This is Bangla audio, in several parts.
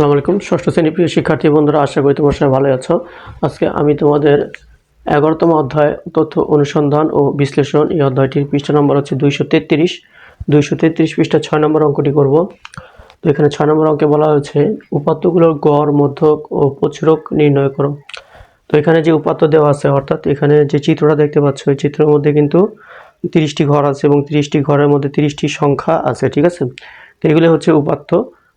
আসসালামু আলাইকুম। ষষ্ঠ শ্রেণি প্রিয় শিক্ষার্থী বন্ধুরা, আশা করি তোমার সবাই ভালো আছো। আজকে আমি তোমাদের এগারোতম অধ্যায় তথ্য অনুসন্ধান ও বিশ্লেষণ এই অধ্যায়টির পৃষ্ঠা নম্বর হচ্ছে দুইশো তেত্রিশ। দুইশো তেত্রিশ পৃষ্ঠা ছয় নম্বর অঙ্কটি করব। তো এখানে ছয় নম্বর অঙ্কে বলা হয়েছে, উপাত্তগুলোর গড়, মধ্যক ও প্রচুরক নির্ণয় করো। তো এখানে যে উপাত্ত দেওয়া আছে, অর্থাৎ এখানে যে চিত্রটা দেখতে পাচ্ছ ওই চিত্রের মধ্যে কিন্তু তিরিশটি ঘর আছে এবং তিরিশটি ঘরের মধ্যে তিরিশটি সংখ্যা আছে, ঠিক আছে? তো এগুলো হচ্ছে উপাত্ত।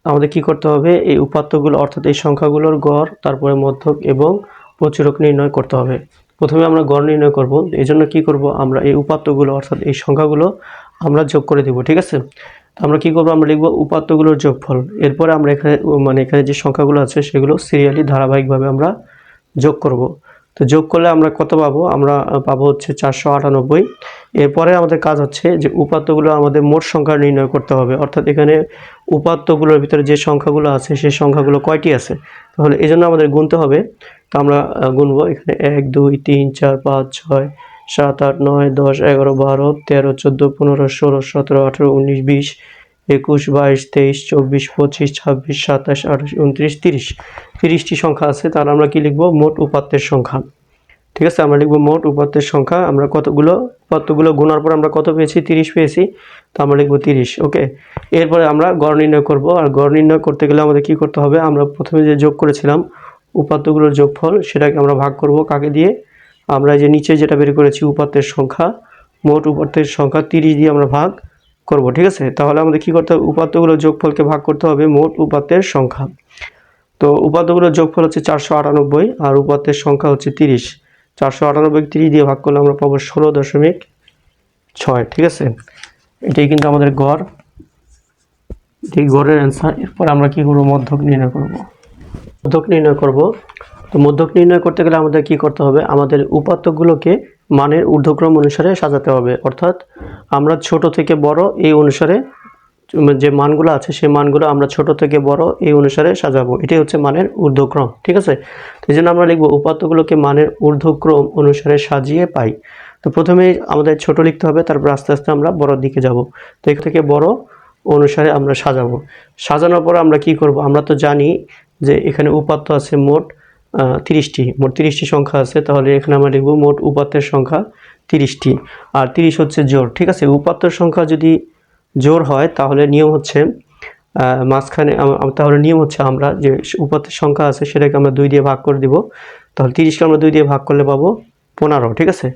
আমাদের কি করতে হবে? এই উপাত্তগুলো, অর্থাৎ এই সংখ্যাগুলোর গড়, তারপরে মধ্যক এবং প্রচুরক নির্ণয় করতে হবে। প্রথমে আমরা গড় নির্ণয় করব। এই জন্য কী করব? আমরা এই উপাত্তগুলো, অর্থাৎ এই সংখ্যাগুলো আমরা যোগ করে দেব, ঠিক আছে? আমরা কি করব? আমরা লিখব উপাত্তগুলোর যোগফল। এরপরে আমরা এখানে মানে এখানে যে সংখ্যাগুলো আছে, সেগুলো সিরিয়ালি ধারাবাহিকভাবে আমরা যোগ করব। তো যোগ করলে আমরা কত পাবো? আমরা পাবো হচ্ছে চারশো আটানব্বই। এরপরে আমাদের কাজ হচ্ছে যে উপাত্তগুলো আমাদের মোট সংখ্যা নির্ণয় করতে হবে। অর্থাৎ এখানে উপাত্তগুলোর ভিতরে যে সংখ্যাগুলো আছে সেই সংখ্যাগুলো কয়টি আছে? তাহলে এই জন্য আমাদের গুনতে হবে। তো আমরা গুনবো এখানে এক, দুই, তিন, চার, পাঁচ, ছয়, সাত, আট, নয়, দশ, এগারো, বারো, তেরো, চোদ্দ, পনেরো, ষোলো, সতেরো, আঠেরো, উনিশ, বিশ একুশ, বাইশ, তেইশ, চব্বিশ, পঁচিশ, ছাব্বিশ, সাতাশ, আঠাশ, উনত্রিশ, তিরিশ। তিরিশটি সংখ্যা আছে, তাহলে আমরা কি লিখব? মোট উপাত্তের সংখ্যা। ঠিক আছে, আমরা লিখব মোট উপাত্তের সংখ্যা। আমরা কতগুলো, উপাত্তগুলো গুণার পর আমরা কত পেয়েছি? তিরিশ পেয়েছি। তো আমরা লিখব তিরিশ, ওকে? এরপরে আমরা গড় নির্ণয় করব। আর গড় নির্ণয় করতে গেলে আমাদের কি করতে হবে? আমরা প্রথমে যে যোগ করেছিলাম, উপাত্তগুলোর যোগফল, সেটাকে আমরা ভাগ করব কাকে দিয়ে? আমরা যে নিচে যেটা বের করেছি, উপাত্তের সংখ্যা, মোট উপাত্তের সংখ্যা তিরিশ দিয়ে আমরা ভাগ করব, ঠিক আছে? তাহলে আমাদের কি করতে হবে? উপাত্তগুলোর যোগফলকে ভাগ করতে হবে মোট উপাত্তের সংখ্যা। তো উপাত্তগুলোর যোগফল হচ্ছে চারশো আটানব্বই আর উপাত্তের সংখ্যা হচ্ছে তিরিশ। চারশো আটানব্বই তিরিশ দিয়ে ভাগ করলে আমরা পাবো ষোলো দশমিক ছয়, ঠিক আছে? এটাই কিন্তু আমাদের গড়। এটাই গড়ের অ্যান্সার এরপর আমরা কি করব? মধ্যক নির্ণয় করব। মধ্যক নির্ণয় করব। তো মধ্যক নির্ণয় করতে গেলে আমাদের কি করতে হবে? আমাদের উপাত্তগুলোকে মানের ঊর্ধ্বক্রম অনুসারে সাজাতে হবে। অর্থাৎ আমরা ছোট থেকে বড় এই অনুসারে যে মানগুলো আছে, সেই মানগুলো আমরা ছোট থেকে বড় এই অনুসারে সাজাবো। এটাই হচ্ছে মানের ঊর্ধ্বক্রম, ঠিক আছে? তো এই জন্য আমরা লিখব, উপাত্তগুলোকে মানের ঊর্ধ্বক্রম অনুসারে সাজিয়ে পাই। তো প্রথমে আমাদের ছোট লিখতে হবে, তারপর আস্তে আস্তে আমরা বড়র দিকে যাব। তো এখান থেকে বড় অনুসারে আমরা সাজাবো। সাজানোর পর আমরা কি করব? আমরা তো জানি যে এখানে উপাত্ত আছে মোট তিরিশটি। মোট তিরিশটি সংখ্যা আছে, তাহলে এখানে আমরা লিখব মোট উপাত্তের সংখ্যা তিরিশটি। আর তিরিশ হচ্ছে জোর, ঠিক আছে? উপাত্তের সংখ্যা যদি জোর হয়, তাহলে নিয়ম হচ্ছে মাঝখানে তাহলে নিয়ম হচ্ছে আমরা যে উপাত্তের সংখ্যা আছে, সেটাকে আমরা দুই দিয়ে ভাগ করে দিব। তাহলে তিরিশকে আমরা দুই দিয়ে ভাগ করলে পাবো পনেরো, ঠিক আছে?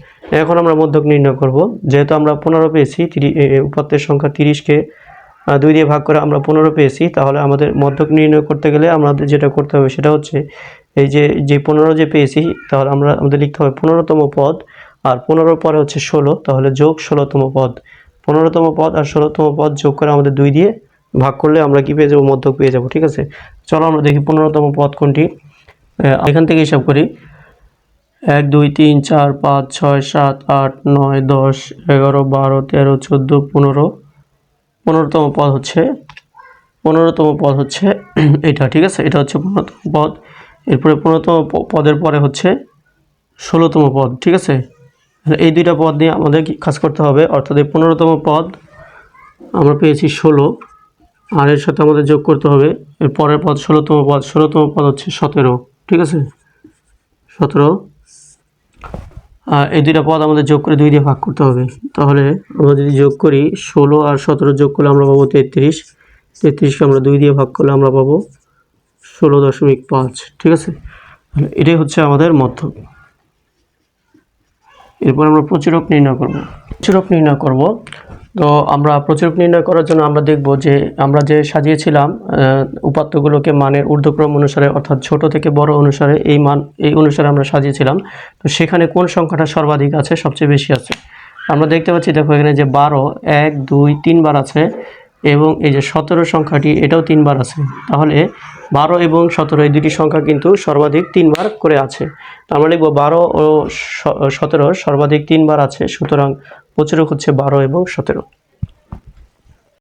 এখন আমরা মধ্যক নির্ণয় করব। যেহেতু আমরা পনেরো পেয়েছি উপাত্তের সংখ্যা তিরিশকে দুই দিয়ে ভাগ করে আমরা পনেরো পেয়েছি, তাহলে আমাদের মধ্যক নির্ণয় করতে গেলে আমাদের যেটা করতে হবে সেটা হচ্ছে এই যে যে পনেরো যে পেয়েছি, তাহলে আমরা আমাদের লিখতে হবে পনেরোতম পদ আর পনেরোর পরে হচ্ছে ষোলো, তাহলে যোগ ষোলোতম পদ। পনেরোতম পদ আর ষোলোতম পদ যোগ করে আমাদের দুই দিয়ে ভাগ করলে আমরা কি পেয়ে যাব? মধ্যক পেয়ে যাব, ঠিক আছে? চলো আমরা দেখি পনেরোতম পদ কোনটি। এখান থেকে হিসাব করি। এক, দুই, তিন, চার, পাঁচ, ছয়, সাত, আট, নয়, দশ, এগারো, বারো, তেরো, চোদ্দ, পনেরো। পনেরোতম পদ হচ্ছে, পনেরোতম পদ হচ্ছে এটা, ঠিক আছে? এটা হচ্ছে পনেরোতম পদ। এরপরে পনেরোতম পদের পরে হচ্ছে ষোলোতম পদ, ঠিক আছে? এই দুইটা পদ নিয়ে আমাদের কাজ করতে হবে? অর্থাৎ এই পনেরোতম পদ আমরা পেয়েছি ষোলো, আর এর সাথে আমাদের যোগ করতে হবে এর পরের পদ ষোলোতম পদ ষোলোতম পদ হচ্ছে সতেরো, ঠিক আছে? সতেরো, আর এই দুইটা পদ আমাদের যোগ করে দুই দিয়ে ভাগ করতে হবে। তাহলে আমরা যদি যোগ করি ষোলো আর সতেরো যোগ করলে আমরা পাবো তেত্রিশ, তেত্রিশকে আমরা দুই দিয়ে ভাগ করলে আমরা পাবো ষোলো দশমিক পাঁচ, ঠিক আছে? তাহলে এটাই হচ্ছে আমাদের মধ্যক এরপর আমরা প্রচুরক নির্ণয় করব। প্রচুরক নির্ণয় করব। তো আমরা প্রচুরক নির্ণয় করার জন্য আমরা দেখব যে আমরা যে সাজিয়েছিলাম উপাত্তগুলোকে মানের ঊর্ধ্বক্রম অনুসারে অর্থাৎ ছোট থেকে বড় অনুসারে এই মান, এই অনুসারে আমরা সাজিয়েছিলাম। তো সেখানে কোন সংখ্যাটা সর্বাধিক আছে, সবচেয়ে বেশি আছে? আমরা দেখতে পাচ্ছি, দেখো এখানে যে বারো, এক, দুই, তিনবার আছে এবং এই যে সতেরো সংখ্যাটি, এটাও তিনবার আছে। তাহলে বারো এবং সতেরো, এই দুটি সংখ্যা কিন্তু সর্বাধিক তিনবার করে আছে। তো আমরা লিখব বারো ও সতেরো সর্বাধিক তিনবার আছে, সুতরাং প্রচুর হচ্ছে বারো এবং সতেরো।